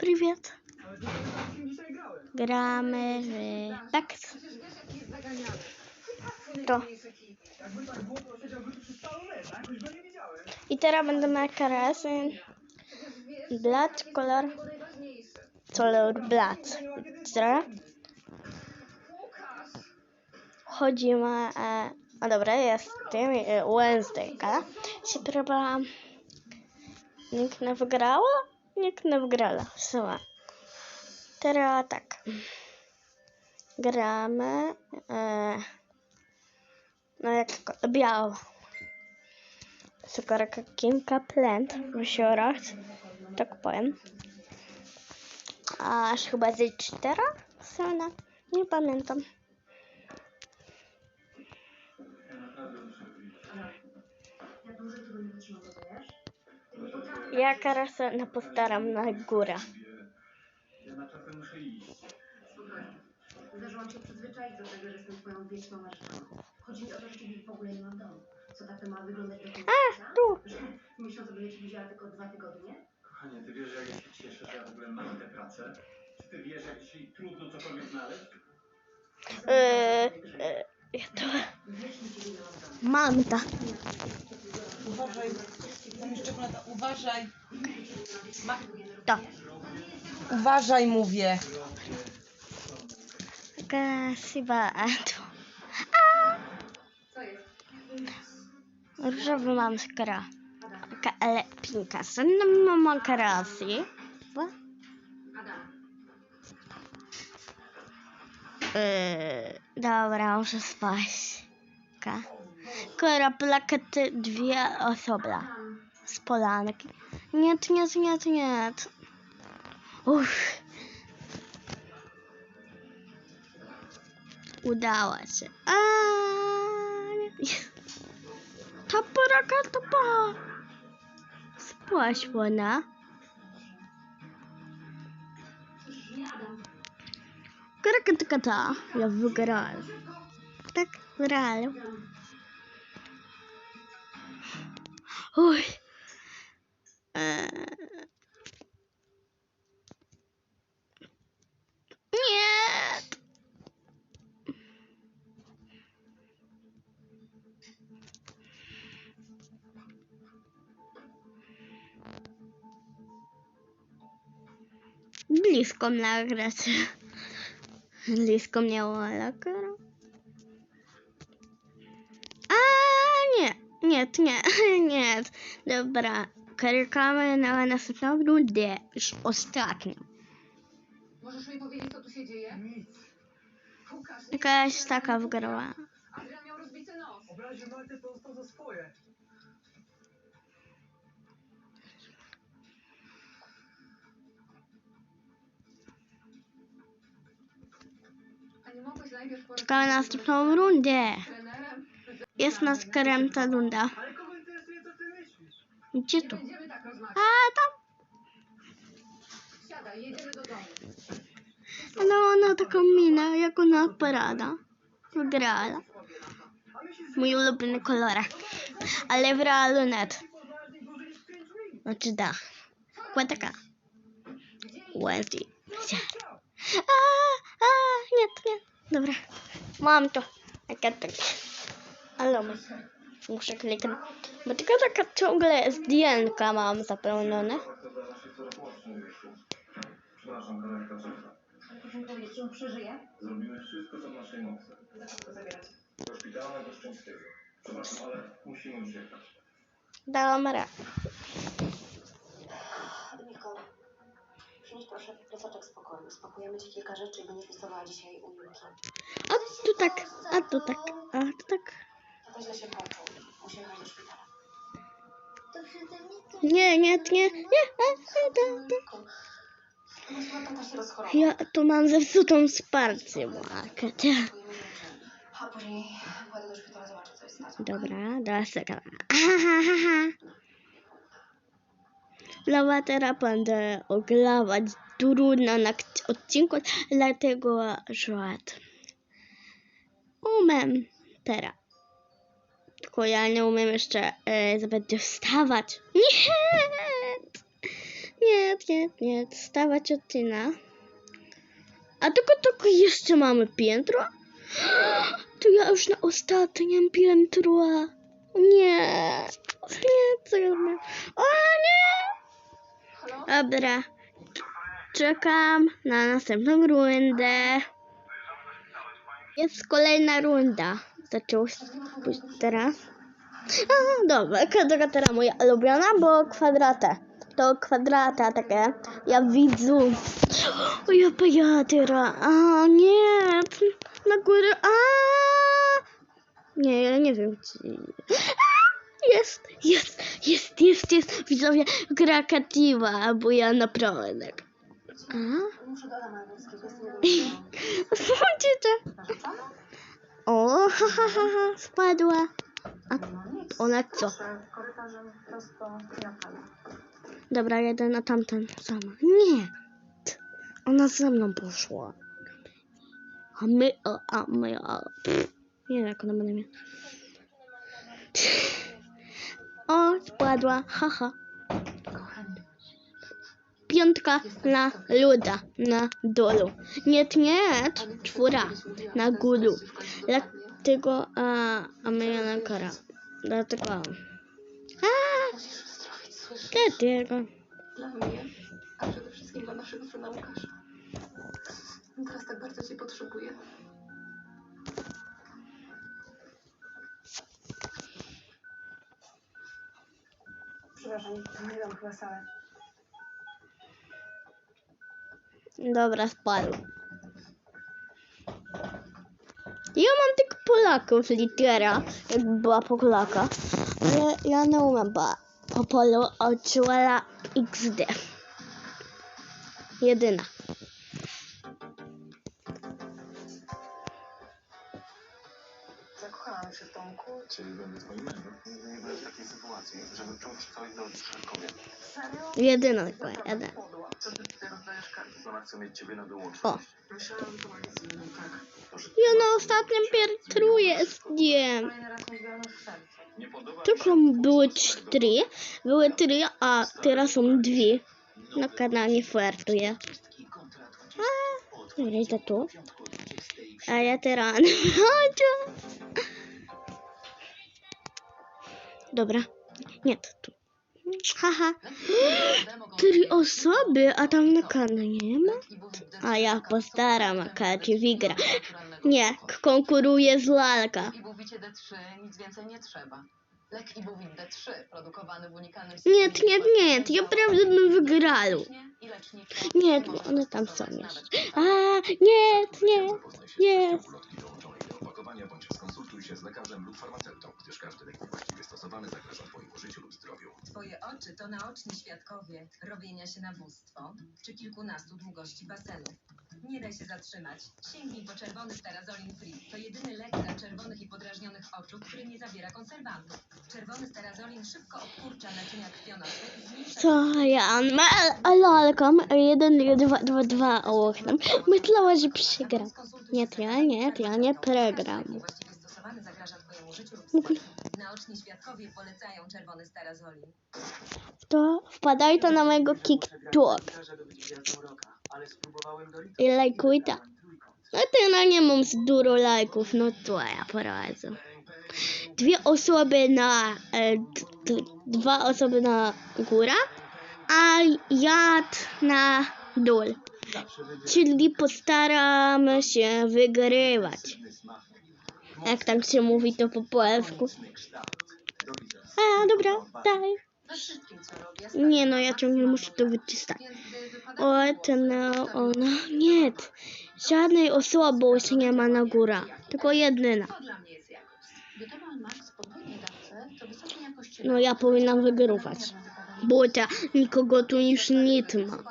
Привет. Ale to ja z kim dzisiaj grałem. Gramy w tak. Przecież wiesz, jaki jest zaganiany. To. Jakby tak było, to siedziałby tu przez całą mecz, a jakoś go nie widziałem. I teraz będę miał karasy. Przecież wiesz, Blat, że kolor. jest najważniejsze. Color blat. Dobra. Łukasz! Chodzimy. E, a dobra, jest tym e, Wednesdayka. Się próbowałam. Nikt nie wygrała? Nikt nie wygrała. Sama. Teraz tak. Gramy. E, no jak biało. Skoro kilka plent w jeziorach, tak powiem. Aż chyba ze cztera strona. Nie pamiętam. Ja dłużej tego nie wytrzymam, wiesz? Ja teraz na postaram na górę. Ja na czasem muszę iść. Spokojnie. Zdążyłam się przyzwyczaić do tego, że jestem twoją wieczną marzyną. Chodzi mi o to, że ciebie w ogóle nie mam domu. Co tak to ma wyglądać do końca? A, tu. Że w miesiącu będę cię widziała tylko dwa tygodnie? Kochanie, ty wiesz, jak ja się cieszę, że ja w ogóle mam tę pracę? Czy ty wiesz, jak dzisiaj trudno cokolwiek znaleźć? Yy, ja to ta. Uważaj, tam jeszcze czekolada. Uważaj, To. uważaj mówię. Krasiwa. To. Różowy mam skra. Ale pinka. Senna mama krasi. Adam. Yy, dobra, muszę spać. Ka. Kora plakety dwie osoby. Z polanki. Nie, nie, nie, nie. Uff. Udało się. A, nie. Taporaka topa. Spłaś ona. Nie, Adam. Krakata. Ja wygrałem. Tak, wygrałem. Uj. Eee. Blisko mnie grać. Blisko mnie lekara. A nie, nie, nie, nie. Dobra, czekamy na następną rundę. Już ostatnią. Możesz mi powiedzieć, co tu się dzieje? Nic. Łukasz, nie Jakaś taka wygrała. Adrian miał rozbity nos. Obraził Martę, to został za swoje. A nie mogłeś najpierw porozmawiać Czekamy na następną rundę. trenerem? Jest nas kremta runda. Ale kogo interesuje, co ty myślisz? Gdzie będziemy tak. A tam. Ale ona taką minę, jak ona parada. Wygrała. Mój ulubiony kolorek. Ale w realu net. Poważnie dłużej niż 5 minut. Znaczy da. Była taka. Wednesday. A, a, nie, nie. Dobra. Mam to. Jaka tak. Ale muszę kliknąć. Bo tylko taka ciągle zdjęcia mam zapełnione. Przepraszam, karetka czeka. Proszę powiedzieć, on przeżyje? Zrobimy wszystko, co w naszej mocy. Zabieracie? Do szpitala Goszczyńskiego. Przepraszam, ale musimy uciekać. Dałam radę. Niko, przynieś proszę plecaczek z pokoju. Spakujemy ci kilka rzeczy i będziesz listowała dzisiaj u Julki. A tu tak, a tu tak, a tu tak. Źle się poczuł. Musi jechać do szpitala. Nie, nie, nie, nie. A, a, da, da. Niko, chyba tata się rozchorował. Ja tu mam zepsutą wsparcie, rzeczy. A później pojadę do szpitala, zobaczę co jest z tatą. Dobra, do sekunda. Aha, ha, ha. Lawa teraz będę oglawać trudno na k- odcinku, dlatego że umiem teraz. Tylko ja nie umiem jeszcze e, zbyt wstawać. Nie! Nie, nie, nie, nie. Stawać odcina. A tylko, tylko jeszcze mamy piętro? To ja już na ostatnim piętru. Nie. Nie, co ja robię? O nie! Dobra. Czekam na następną rundę. Jest kolejna runda. Zaczęło się teraz. A, dobra, kwadrata teraz moja ulubiona, bo kwadraty. To kwadrata takie. Ja widzę. O ja pojadera. A nie. Na górę. A. Nie, ja nie wiem. A, Jest, jest, jest, jest, jest. Widzowie, gra Kativa, bo ja naprawdę. A? Muszę Angielskiego, Słuchajcie. O, ha, ha, ha, ha, spadła. A ona co? Dobra, jedę na tamten sama. Nie. Ona ze mną poszła. A my, o, a my, a. Pff, nie wiem, jak ona będzie miała. O, spadła, haha. Kochanie, Piątka na luda, na dolu. Nie, nie, czwóra, na góru. Dlatego, a, a my na kara. Dlatego, a, dlatego. Dla mnie, a przede wszystkim dla naszego syna Łukasza. Teraz tak bardzo cię potrzebuje. Przepraszam, pomyliłam chyba salę. Dobra, spadł. Ja mam tylko Polaków litera, jakby była po Polaka. Ale ja nie umiem po, po polu odczuła XD. Jedyna. Zakochałam się Tomku. Czyli będę twoim mężem. Nigdy nie byłem w takiej sytuacji, żeby czuć coś do kobiet. Serio? Jedyna tylko, jedyna. Podła. Co ty tutaj rozdajesz karty? Ona chce mieć ciebie na wyłączność. O. Myślałam, że to nic innego, tak. To, że Ja na ostatnim piętru jestem. Kolejny raz mówiłam w sercu. Nie podoba mi Tylko się były cztery, były trzy, a teraz są dwie. Na kanale Fuertuję. Dobra, idę tu. A ja teraz chodzę. Dobra. Nie, to tu. Haha. Trzy osoby, a tam na kanale nie ma? A ja postaram, a Kaci wygra. Nie, konkuruje z lalka. Ibuwicie D3, nic więcej nie trzeba. Lek Ibuwit D3, produkowany w unikalnym Nie, nie, nie, ja prawdę bym wygrał. Nie, Może one tam są jeszcze. A, nie, nie, do opakowania bądź skonsultuj się z lekarzem lub farmaceutą, gdyż każdy lek stosowany zagraża Twojemu życiu lub zdrowiu. Twoje oczy to naoczni świadkowie robienia się na bóstwo czy kilkunastu długości basenów. Nie daj się zatrzymać. Sięgnij po czerwony Sterazolin Free. To jedyny lek dla czerwonych i podrażnionych oczu, który nie zawiera konserwantów. Czerwony Sterazolin szybko obkurcza naczynia krwionośne i zmniejsza... Co ja ma, a lalka ma jeden, dwa, dwa, dwa oknem. Myślała, że przegram. Nie, z ja nie, lub ja nie farmaceutą. przegram. Każdy lek niewłaściwie stosowany zagraża Twojemu życiu lub Mógł-. Naoczni świadkowie polecają czerwony Sterazolin. To wpadajcie na mojego TikTok i lajkujcie. No to ja nie mam z dużo lajków, no to ja poradzę. Dwie osoby na, e, dwa osoby na górę, a ja na dół. Czyli postaramy się wygrywać. Jak tak się mówi to po polsku. A, dobra, daj. Nie no, ja ciągle muszę to wypada O, ten, ona, nie. Żadnej osoby nie ma na górę. Tylko jedyna. No ja powinnam wygrywać. Bo ta nikogo tu już nie ma.